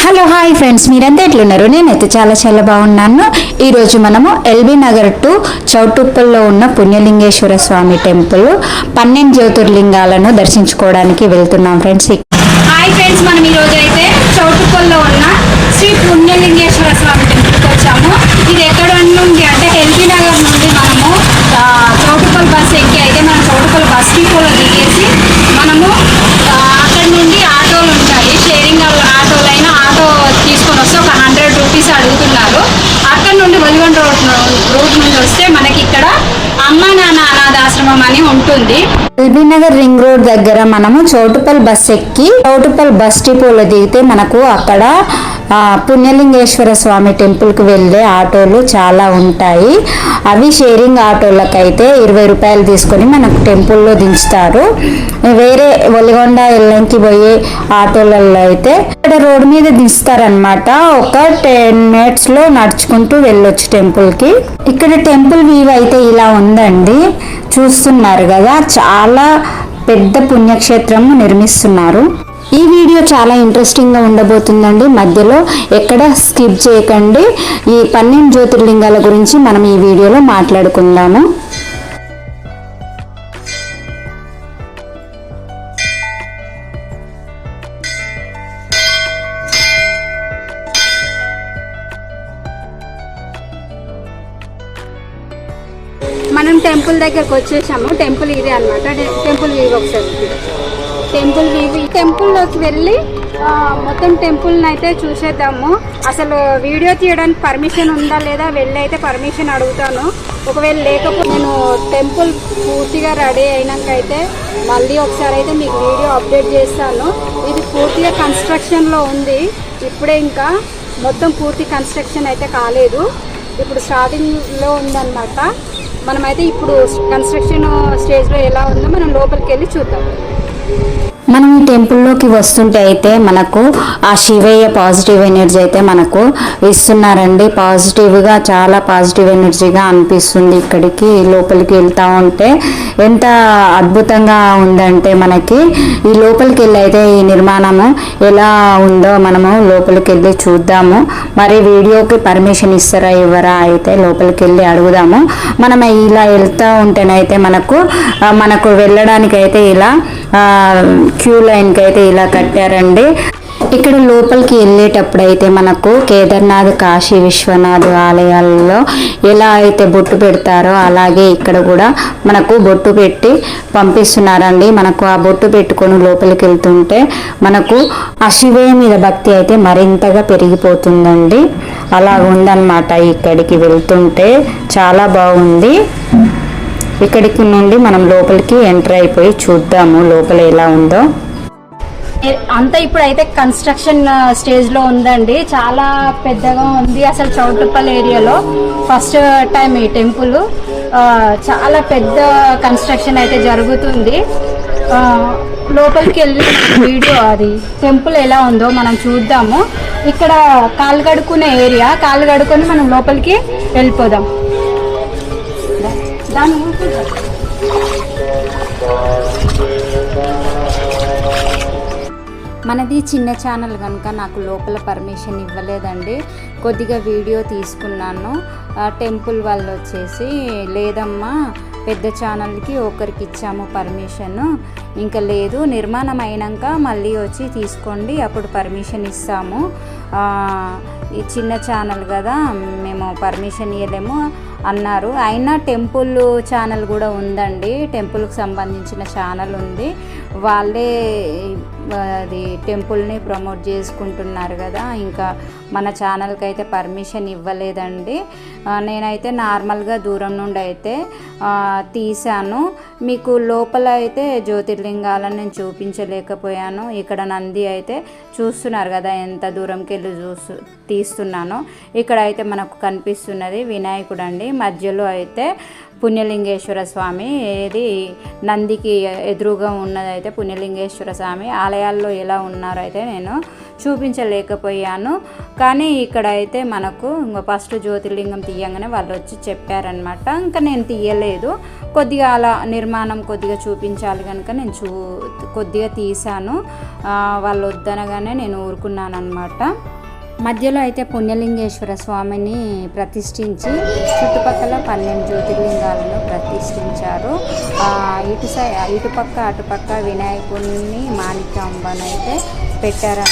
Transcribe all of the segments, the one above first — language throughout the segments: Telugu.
Hello hi friends. మీరంతా ఎట్లున్నారు? నేనైతే చాలా చాలా బాగున్నాను. ఈరోజు మనము ఎల్బీ నగర్ టు చౌటుప్పల్లో ఉన్న పుణ్యలింగేశ్వర స్వామి టెంపుల్ పన్నెండు జ్యోతిర్లింగాలను దర్శించుకోవడానికి వెళ్తున్నాం ఫ్రెండ్స్. హాయ్ ఫ్రెండ్స్ మనం ఈరోజు అయితే చౌటుప్పల్లో ఉన్న శ్రీ పుణ్యలింగేశ్వర స్వామి టెంపుల్కి వచ్చాము. ఇది ఎక్కడ నుండి అంటే ఎల్బీ నగర్ నుండి మనము చౌటుప్పల్ బస్సు ఎక్కి అయితే మనం చౌటుప్పల్ బస్ డిపోలో దిగేసి మనము ఆ, అక్కడ నుండి ఆటోలు ఉంటాయి షేరింగ్ ఆటోలు అయినా ఆటో తీసుకొని వస్తే ఒక హండ్రెడ్ రూపీస్ అడుగుతున్నారు. అక్కడ నుండి వలిగొండ రోడ్ రోడ్ నుండి వస్తే మనకి ఇక్కడ అమ్మ నాన్న అనాథాశ్రమం అని ఉంటుంది. ఎల్బీనగర్ రింగ్ రోడ్ దగ్గర మనము చౌటుపల్ బస్ ఎక్కి చౌటుపల్ బస్ డిపోలో దిగితే మనకు అక్కడ పుణ్యలింగేశ్వర స్వామి టెంపుల్కి వెళ్ళే ఆటోలు చాలా ఉంటాయి. అవి షేరింగ్ ఆటోలకైతే ఇరవై రూపాయలు తీసుకొని మనకు టెంపుల్లో దించుతారు. వేరే ఒలిగొండ ఎల్లంకి పోయే ఆటోలలో అయితే ఇక్కడ రోడ్డు మీద దిస్తారనమాట ఒక టెన్ మినిట్స్లో నడుచుకుంటూ వెళ్ళొచ్చు టెంపుల్కి. ఇక్కడ టెంపుల్ వ్యూ అయితే ఇలా ఉందండి. చూస్తున్నారు కదా చాలా పెద్ద పుణ్యక్షేత్రము నిర్మిస్తున్నారు. ఈ వీడియో చాలా ఇంట్రెస్టింగ్గా ఉండబోతుందండి. మధ్యలో ఎక్కడ స్కిప్ చేయకండి. ఈ పన్నెండు జ్యోతిర్లింగాల గురించి మనం ఈ వీడియోలో మాట్లాడుకుందాము. మనం టెంపుల్ దగ్గరకు వచ్చేసాము. టెంపుల్ ఇదే అనమాట టెంపుల్ ఇది ఒకసారి. టెంపుల్ వీధి. టెంపుల్లోకి వెళ్ళి మొత్తం టెంపుల్ని అయితే చూసేద్దాము. అసలు వీడియో తీయడానికి పర్మిషన్ ఉందా లేదా వెళ్ళి అయితే పర్మిషన్ అడుగుతాను. ఒకవేళ లేకపోతే నేను టెంపుల్ పూర్తిగా రెడీ అయినాక అయితే మళ్ళీ ఒకసారి అయితే మీకు వీడియో అప్డేట్ చేస్తాను. ఇది పూర్తిగా కన్స్ట్రక్షన్లో ఉంది. ఇప్పుడే ఇంకా మొత్తం పూర్తి కన్స్ట్రక్షన్ అయితే కాలేదు. ఇప్పుడు స్టార్టింగ్లో ఉందన్నమాట. మనమైతే ఇప్పుడు కన్స్ట్రక్షన్ స్టేజ్లో ఎలా ఉందో మనం లోపలికి వెళ్ళి చూద్దాం. మనం ఈ టెంపుల్లోకి వస్తుంటే అయితే మనకు ఆ శివయ్య పాజిటివ్ ఎనర్జీ అయితే మనకు ఇస్తున్నారండి. పాజిటివ్గా చాలా పాజిటివ్ ఎనర్జీగా అనిపిస్తుంది ఇక్కడికి లోపలికి వెళ్తూ ఉంటే. ఎంత అద్భుతంగా ఉందంటే మనకి ఈ లోపలికి వెళ్ళి అయితే ఈ నిర్మాణము ఎలా ఉందో మనము లోపలికి వెళ్ళి చూద్దాము. మరి వీడియోకి పర్మిషన్ ఇస్తారా ఇవ్వరా అయితే లోపలికి వెళ్ళి అడుగుదాము. మనం ఇలా వెళ్తూ ఉంటేనైతే మనకు మనకు వెళ్ళడానికి అయితే ఇలా క్యూ లైన్కి అయితే ఇలా కట్టారండి. ఇక్కడ లోపలికి వెళ్ళేటప్పుడు అయితే మనకు కేదార్నాథ్ కాశీ విశ్వనాథ్ ఆలయాల్లో ఎలా అయితే బొట్టు పెడతారో అలాగే ఇక్కడ కూడా మనకు బొట్టు పెట్టి పంపిస్తున్నారండి. మనకు ఆ బొట్టు పెట్టుకొని లోపలికి వెళ్తుంటే మనకు ఆ శివయ్య మీద భక్తి అయితే మరింతగా పెరిగిపోతుందండి. అలా ఉందన్నమాట ఇక్కడికి వెళ్తుంటే. చాలా బాగుంది. ఇక్కడికి నుండి మనం లోపలికి ఎంటర్ అయిపోయి చూద్దాము లోపల ఎలా ఉందో. అంతా ఇప్పుడు అయితే కన్స్ట్రక్షన్ స్టేజ్లో ఉందండి. చాలా పెద్దగా ఉంది అసలు చౌటుప్పల్ ఏరియాలో. ఫస్ట్ టైం ఈ టెంపుల్. చాలా పెద్ద కన్స్ట్రక్షన్ అయితే జరుగుతుంది. లోపలికి వెళ్ళి వీడియో అది టెంపుల్ ఎలా ఉందో మనం చూద్దాము. ఇక్కడ కాలు కడుక్కునే ఏరియా కాలు కడుక్కొని మనం లోపలికి వెళ్ళిపోదాం. దాని మనది చిన్న ఛానల్ కనుక నాకు లోపల పర్మిషన్ ఇవ్వలేదండి. కొద్దిగా వీడియో తీసుకున్నాను. టెంపుల్ వాళ్ళు వచ్చేసి లేదమ్మా పెద్ద ఛానల్కి ఒకరికి ఇచ్చాము పర్మిషన్. ఇంకా లేదు నిర్మాణం అయినాక మళ్ళీ వచ్చి తీసుకోండి అప్పుడు పర్మిషన్ ఇస్తాము. ఈ చిన్న ఛానల్ కదా మేము పర్మిషన్ ఇవ్వలేము అన్నారు. అయినా టెంపుల్ ఛానల్ కూడా ఉందండి. టెంపుల్కి సంబంధించిన ఛానల్ ఉంది. వాళ్ళే అది టెంపుల్ని ప్రమోట్ చేసుకుంటున్నారు కదా. ఇంకా మన ఛానల్కి అయితే పర్మిషన్ ఇవ్వలేదండి. నేనైతే నార్మల్గా దూరం నుండి అయితే తీశాను. మీకు లోపల అయితే జ్యోతిర్లింగాలను నేను చూపించలేకపోయాను. ఇక్కడ నంది అయితే చూస్తున్నారు కదా ఎంత దూరంకి వెళ్ళి చూస్తు తీస్తున్నానో. ఇక్కడ అయితే మనకు కనిపిస్తున్నది వినాయకుడు అండి మధ్యలో అయితే పుణ్యలింగేశ్వర స్వామి ఏది నందికి ఎదురుగా ఉన్నదైతే పుణ్యలింగేశ్వర స్వామి. ఆలయాల్లో ఎలా ఉన్నారో అయితే నేను చూపించలేకపోయాను. కానీ ఇక్కడ అయితే మనకు ఫస్ట్ జ్యోతిర్లింగం తీయంగానే వాళ్ళు వచ్చి చెప్పారనమాట ఇంకా నేను తీయలేదు. కొద్దిగా అలా నిర్మాణం కొద్దిగా చూపించాలి కనుక నేను చూ కొద్దిగా తీశాను. వాళ్ళు వద్దనగానే నేను ఊరుకున్నాను అనమాట మధ్యలో అయితే పుణ్యలింగేశ్వర స్వామిని ప్రతిష్ఠించి చుట్టుపక్కల పన్నెండు జ్యోతిర్లింగాలను ప్రతిష్ఠించారు. ఇటు సై ఇటుపక్క అటుపక్క వినాయకుడిని మాణిక్యాంబనైతే పెట్టారు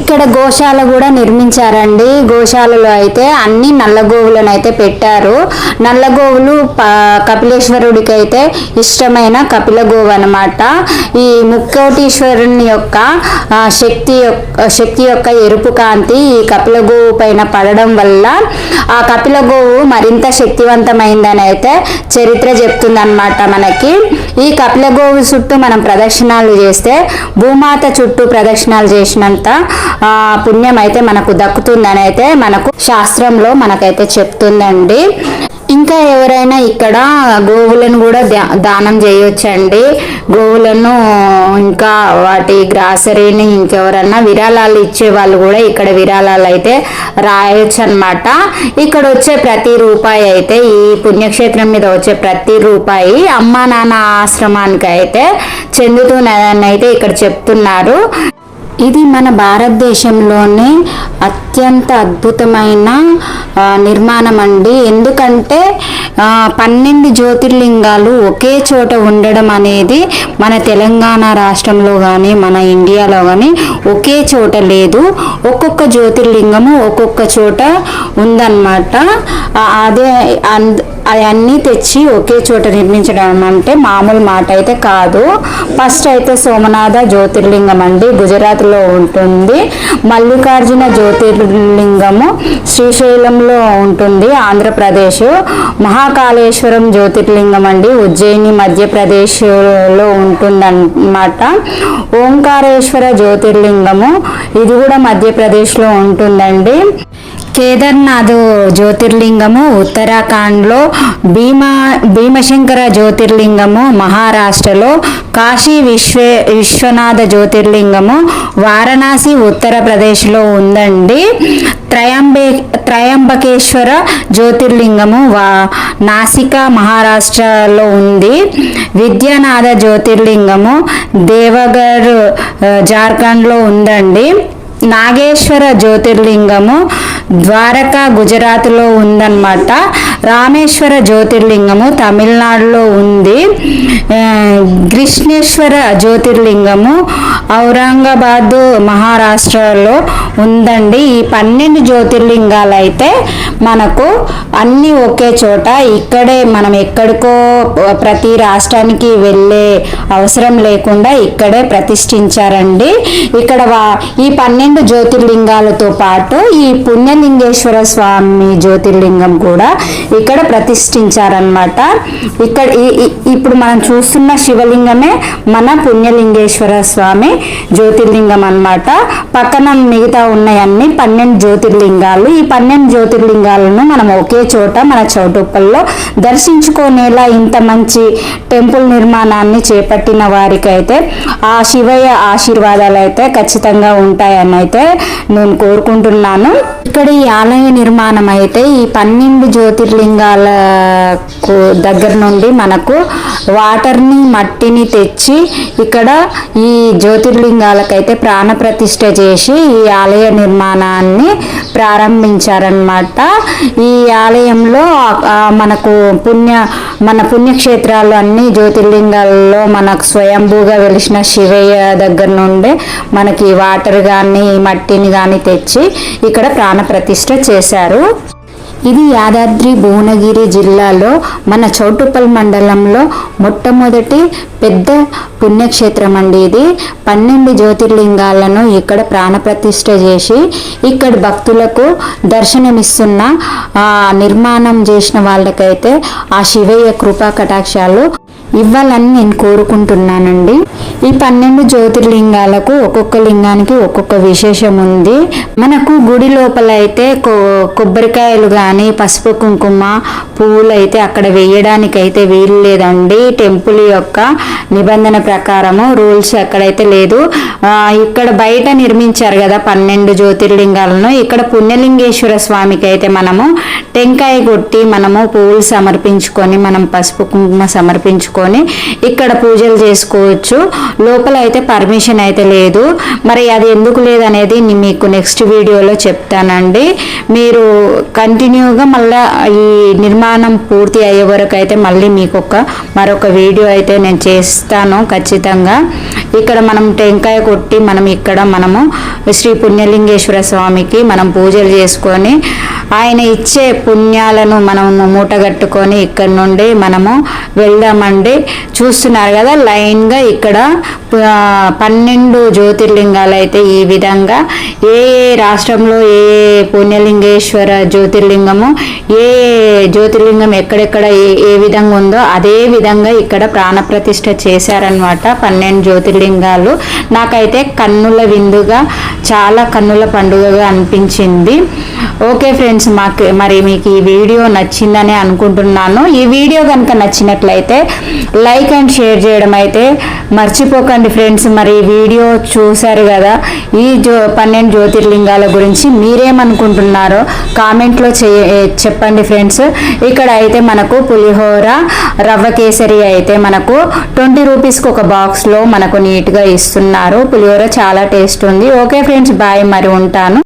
ఇక్కడ గోశాల కూడా నిర్మించారండి. గోశాలలో అయితే అన్ని నల్లగోవులను అయితే పెట్టారు. నల్లగోవులు ప- కపిలేశ్వరుడికి అయితే ఇష్టమైన కపిల గోవు అనమాట ఈ ముక్కోటీశ్వరుని యొక్క శక్తి యొక్క శక్తి యొక్క ఎరుపు కాంతి ఈ కపిల గోవు పైన పడడం వల్ల ఆ కపిల గోవు మరింత శక్తివంతమైందని అయితే చరిత్ర చెప్తుందన్నమాట మనకి. ఈ కపిల గోవు చుట్టూ మనం ప్రదక్షిణాలు చేస్తే భూమాత చుట్టూ ప్రదక్షిణాలు చేసినంత పుణ్యం అయితే మనకు దక్కుతుందని అయితే మనకు శాస్త్రంలో మనకైతే చెప్తుందండి. ఇంకా ఎవరైనా ఇక్కడ గోవులను కూడా దా- దానం చేయొచ్చండి. గోవులను ఇంకా వాటి గ్రాసరీని ఇంకెవరన్నా విరాళాలు ఇచ్చే వాళ్ళు కూడా ఇక్కడ విరాళాలు అయితే రాయొచ్చు అనమాట ఇక్కడ వచ్చే ప్రతి రూపాయి అయితే ఈ పుణ్యక్షేత్రం మీద వచ్చే ప్రతి రూపాయి అమ్మా నాన్న ఆశ్రమానికి అయితే చెందుతున్నదని అయితే ఇక్కడ చెప్తున్నారు. ఇది మన భారతదేశంలోనే అత్యంత అద్భుతమైన నిర్మాణం అండి ఎందుకంటే పన్నెండు జ్యోతిర్లింగాలు ఒకే చోట ఉండడం అనేది మన తెలంగాణ రాష్ట్రంలో కానీ మన ఇండియాలో కానీ ఒకే చోట లేదు. ఒక్కొక్క జ్యోతిర్లింగము ఒక్కొక్క చోట ఉందన్నమాట. అదే అంద అవన్నీ తెచ్చి ఒకే చోట నిర్మించడం అంటే మామూలు మాట అయితే కాదు. ఫస్ట్ అయితే సోమనాథ జ్యోతిర్లింగం అండి గుజరాత్లో ఉంటుంది. మల్లికార్జున జ్యోతిర్లింగము శ్రీశైలంలో ఉంటుంది ఆంధ్రప్రదేశ్. మహాకాళేశ్వరం జ్యోతిర్లింగం అండి ఉజ్జయిని మధ్యప్రదేశ్లో ఉంటుందన్నమాట. ఓంకారేశ్వర జ్యోతిర్లింగము ఇది కూడా మధ్యప్రదేశ్లో ఉంటుందండి. కేదార్నాథ్ జ్యోతిర్లింగము ఉత్తరాఖండ్లో భీమా భీమశంకర జ్యోతిర్లింగము మహారాష్ట్రలో కాశీ విశ్వే విశ్వనాథ జ్యోతిర్లింగము వారణాసి ఉత్తరప్రదేశ్లో ఉందండి. త్రయంబే త్రయంబకేశ్వర జ్యోతిర్లింగము వా నాసిక మహారాష్ట్రలో ఉంది. విద్యానాథ జ్యోతిర్లింగము దేవగర్ జార్ఖండ్లో ఉందండి. నాగేశ్వర జ్యోతిర్లింగము ద్వారకా గుజరాత్లో ఉందన్నమాట. రామేశ్వర జ్యోతిర్లింగము తమిళనాడులో ఉంది. కృష్ణేశ్వర జ్యోతిర్లింగము ఔరంగాబాద్ మహారాష్ట్రలో ఉందండి. ఈ పన్నెండు జ్యోతిర్లింగాలు అయితే మనకు అన్నీ ఒకే చోట ఇక్కడే మనం ఎక్కడికో ప్రతి రాష్ట్రానికి వెళ్ళే అవసరం లేకుండా ఇక్కడే ప్రతిష్ఠించారండి. ఇక్కడ వా- ఈ పన్నెండు జ్యోతిర్లింగాలతో పాటు ఈ పుణ్యలింగేశ్వర స్వామి జ్యోతిర్లింగం కూడా ఇక్కడ ప్రతిష్ఠించారనమాట ఇక్కడ ఈ- ఇప్పుడు మనం చూస్తున్న శివలింగమే మన పుణ్యలింగేశ్వర స్వామి జ్యోతిర్లింగం అన్నమాట. పక్కన మిగతా ఉన్నాయన్నీ పన్నెండు జ్యోతిర్లింగాలు. ఈ పన్నెండు జ్యోతిర్లింగాలను మనం ఒకే చోట మన చౌటుప్పల్లో దర్శించుకునేలా ఇంత మంచి టెంపుల్ నిర్మాణాన్ని చేపట్టిన వారికైతే ఆ శివయ్య ఆశీర్వాదాలు అయితే ఖచ్చితంగా ఉంటాయని అయితే నేను కోరుకుంటున్నాను. ఇక్కడ ఈ ఆలయ నిర్మాణం అయితే ఈ పన్నెండు శివలింగాలకు దగ్గర నుండి మనకు వాటర్ని మట్టిని తెచ్చి ఇక్కడ ఈ జ్యోతిర్లింగాలకైతే ప్రాణ ప్రతిష్ఠ చేసి ఈ ఆలయ నిర్మాణాన్ని ప్రారంభించారనమాట ఈ ఆలయంలో మనకు పుణ్య మన పుణ్యక్షేత్రాలు అన్ని జ్యోతిర్లింగాల్లో మనకు స్వయంభూగా వెలిసిన శివయ్య దగ్గర నుండే మనకి వాటర్ కానీ మట్టిని కానీ తెచ్చి ఇక్కడ ప్రాణప్రతిష్ఠ చేశారు. ఇది యాదాద్రి భువనగిరి జిల్లాలో మన చౌటుప్పల్ మండలంలో మొట్టమొదటి పెద్ద పుణ్యక్షేత్రం అండి ఇది. పన్నెండు జ్యోతిర్లింగాలను ఇక్కడ ప్రాణప్రతిష్ఠ చేసి ఇక్కడ భక్తులకు దర్శనమిస్తున్న నిర్మాణం చేసిన వాళ్ళకైతే ఆ శివయ్య కృపా కటాక్షాలు ఇవ్వాలని నేను కోరుకుంటున్నానండి. ఈ పన్నెండు జ్యోతిర్లింగాలకు ఒక్కొక్క లింగానికి ఒక్కొక్క విశేషం ఉంది. మనకు గుడి లోపల అయితే కొబ్బరికాయలు కానీ పసుపు కుంకుమ పువ్వులు అయితే అక్కడ వేయడానికి అయితే వీలు లేదండి. టెంపుల్ యొక్క నిబంధన ప్రకారము రూల్స్ ఎక్కడైతే లేదు. ఇక్కడ బయట నిర్మించారు కదా పన్నెండు జ్యోతిర్లింగాలను. ఇక్కడ పుణ్యలింగేశ్వర స్వామికి అయితే మనము టెంకాయ కొట్టి మనము పువ్వులు సమర్పించుకొని మనం పసుపు కుంకుమ సమర్పించుకొని ఇక్కడ పూజలు చేసుకోవచ్చు. లోపల అయితే పర్మిషన్ అయితే లేదు. మరి అది ఎందుకు లేదనేది మీకు నెక్స్ట్ వీడియోలో చెప్తానండి. మీరు కంటిన్యూగా మళ్ళీ ఈ నిర్మాణం పూర్తి అయ్యే వరకు అయితే మళ్ళీ మీకు ఒక మరొక వీడియో అయితే నేను చేస్తాను ఖచ్చితంగా. ఇక్కడ మనం టెంకాయ కొట్టి మనం ఇక్కడ మనము శ్రీ పుణ్యలింగేశ్వర స్వామికి మనం పూజలు చేసుకొని ఆయన ఇచ్చే పుణ్యాలను మనం మూటగట్టుకొని ఇక్కడ నుండి మనము వెళ్దామండి. చూస్తున్నారు కదా లైన్గా ఇక్కడ పన్నెండు జ్యోతిర్లింగాలు అయితే ఈ విధంగా ఏ ఏ రాష్ట్రంలో ఏ పుణ్యలింగేశ్వర జ్యోతిర్లింగము ఏ ఏ జ్యోతిర్లింగం ఎక్కడెక్కడ ఏ ఏ విధంగా ఉందో అదే విధంగా ఇక్కడ ప్రాణప్రతిష్ఠ చేశారనమాట పన్నెండు జ్యోతిర్లింగాలు. నాకైతే కన్నుల విందుగా చాలా కన్నుల పండుగగా అనిపించింది. ఓకే ఫ్రెండ్స్ ఫ్రెండ్స్ మాకు మరి మీకు ఈ వీడియో నచ్చిందని అనుకుంటున్నాను. ఈ వీడియో కనుక నచ్చినట్లయితే లైక్ అండ్ షేర్ చేయడం అయితే మర్చిపోకండి ఫ్రెండ్స్. మరి ఈ వీడియో చూశారు కదా ఈ జో పన్నెండు జ్యోతిర్లింగాల గురించి మీరేమనుకుంటున్నారో కామెంట్లో చేయ చెప్పండి ఫ్రెండ్స్. ఇక్కడ అయితే మనకు పులిహోర రవ్వ కేసరి అయితే మనకు ట్వంటీ రూపీస్కి ఒక బాక్స్లో మనకు నీట్గా ఇస్తున్నారు. పులిహోర చాలా టేస్ట్ ఉంది. ఓకే ఫ్రెండ్స్ బాయ్ మరి ఉంటాను.